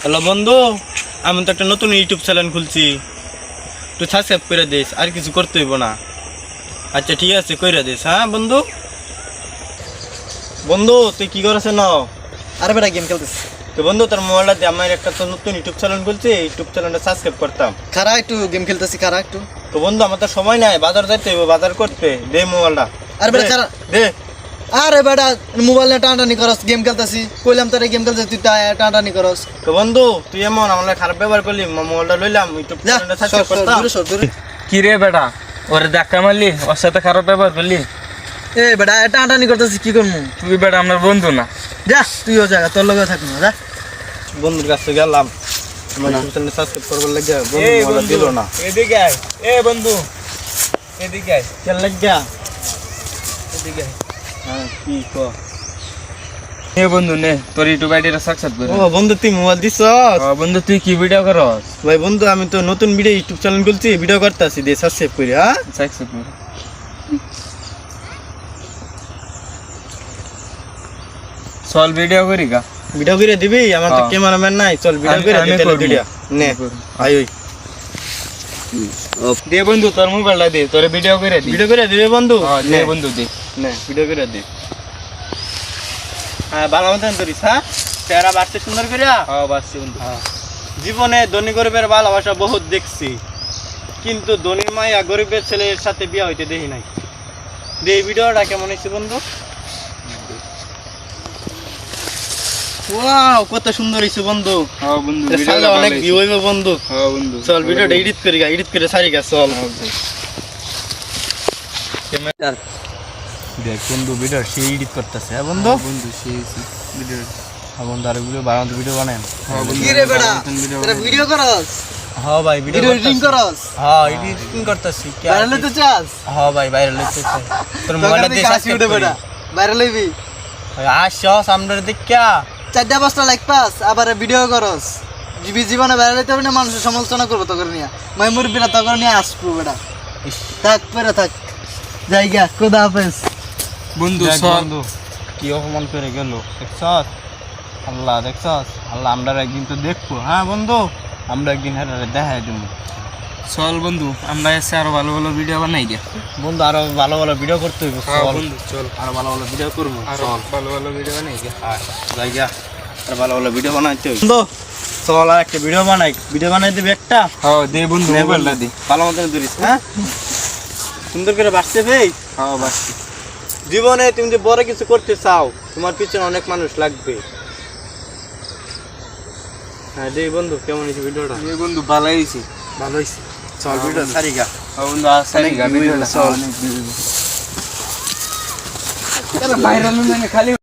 Hello বন্ধু আমি তো একটা নতুন ইউটিউব চ্যানেল খুলছি। তুই সাবস্ক্রাইব করে দিস আর কিছু করতে হইব না। আচ্ছা ঠিক আছে কইরা দিস হ্যাঁ বন্ধু? বন্ধু তুই কি করেছে ন? আরে বেটা গেম খেলতেছি। তো বন্ধু তোর মোবাইলটা দিয়ে আমার একটা তো নতুন ইউটিউব চ্যানেল খুলছি ইউটিউব চ্যানেলটা সাবস্ক্রাইব করতাম। খারা একটু গেম খেলতেছি খারা একটু। তো বন্ধু আমার তো সময় নাই বাজার যাইতে হইব বাজার করতে। দে মোবাইলটা আরে বেটা খারা। দে। আরে বেটা মোবাইল নিয়ে টানাটানি করস গেম খেলতেছি। কইলাম তোরে গেম খেলতেছি তুই তা- টানাটানি করস। তো বন্ধু তুই এমন আমার খারাপ ব্যবহার করলি মোবাইলটা লইলাম ইউটিউব। কি রে বেটা ওরে ধাক্কা মারলি ওর সাথে খারাপ ব্যবহার করলি? এ বেটা এ টানাটানি করতেছি কি করব তুই বেটা আমার বন্ধু না। যা তুইও জায়গা তোর লগে থাকব না যা। বন্ধুর কাছে গেলাম। সাবস্ক্রাইব করবার লাগে বন্ধু দিল না। এদিকে আয় এ বন্ধু এদিকে আয়। কেন লাগিয়া এদিকে আয়। কি ক এ বন্ধু নে তোর ইউটিউব আইডিটা সাকসেস করে ও বন্ধু তুই মোবাইল দিছ বন্ধু তুই কি ভিডিও করস? ভাই বন্ধু আমি তো নতুন ভিডিও ইউটিউব চ্যানেল খুলছি ভিডিও করতেছি দিয়ে সাবস্ক্রাইব করি হ্যাঁ? সাকসেস করে। চল ভিডিও করি গা। ভিডিও করে দিবি? আমার তো। ক্যামেরাম্যান নাই চল ভিডিও করে দিতে ভিডিও নে আই ওই। দে বন্ধু তোর মোবাইলটা দে তোরে ভিডিও করে দি। ভিডিও করে দিবি বন্ধু। হ্যাঁ, দে বন্ধু দে। নে ভিডিও করে দে। হ্যাঁ ভালো মতন করিস হ্যাঁ? চেহারা বাড়তে সুন্দর করে হ্যাঁ বাসছি বন্ধু। জীবনে ধনী গরিবের ভালোবাসা বহুত দেখছি। কিন্তু ধনী মাইয়া গরিবের ছেলের সাথে বিয়া হইতে দেখি নাই। দে ভিডিওটা কেমন হয়েছে বন্ধু? ওয়াও কত সুন্দর হয়েছে বন্ধু। হ্যাঁ বন্ধু ভালো অনেক ভিউ হইবে বন্ধু। হ্যাঁ বন্ধু চল ভিডিওটা এডিট করি গা এডিট করে সারি গা চল। দেখ বন্ধু ভিডিও সে এডিট করতেছে হ্যাঁ বন্ধু? বন্ধু সেই ভিডিও হ্যাঁ বন্ধু আর ভিডিও বানাতে ভিডিও বানায় হ্যাঁ বন্ধু কি রে বেটা? ভিডিও তোরা ভিডিও করস? হ্যাঁ ভাই ভিডিও ভিডিও এডিটিং করস? হ্যাঁ এডিটিং করতেছি ভাইরাল তো চাস? হ্যাঁ ভাই বাইরে লইতে তোর কাছে দিয়ে কাশি বেটা। ভাইরাল হইবি। আসো সামনে দেখা চারটা পাঁচটা লাইক পাস আবার ভিডিও করস। জীবনে ভাইরাল হইতে হবে না মানুষের সমালোচনা করব তোকে নিয়ে। মাই মুরব্বী না তোকে নিয়ে আসব বেটা। থাক পেরে থাক। জায়গা খোদা হাফেজ। বন্ধু দেখ বন্ধু কি অপমান করে গেল দেখছস আল্লাহ দেখছস আল্লাহ আমরা একদিন তো দেখব। হ্যাঁ বন্ধু আমরা একদিন হ্যাঁ দেখাই দিব চল বন্ধু আমরা এসে আরও ভালো ভালো ভিডিও বানাই গে বন্ধু আরও ভালো ভালো ভিডিও করতে হইব চল। আরও ভালো ভালো ভিডিও করব আরও ভালো ভালো ভিডিও বানাই গে জায়গা আর ভালো ভালো ভিডিও বানাইতে হইব। বন্ধু। চল আর একটা ভিডিও বানাই ভিডিও বানাই দিবি একটা? হ্যাঁ দে বন্ধু মোবাইলটা বন্ধু, ভালো মতন ধরিস হ্যাঁ? সুন্দর করে বাঁচতে ভাই। হ্যাঁ জীবনে তুমি বড় কিছু করতে চাও তোমার পিছনে অনেক মানুষ লাগবে। হ্যাঁ বন্ধু কেমন হয়েছে ভিডিওটা বন্ধু ভালো হয়েছে ভালো হয়েছে। खाली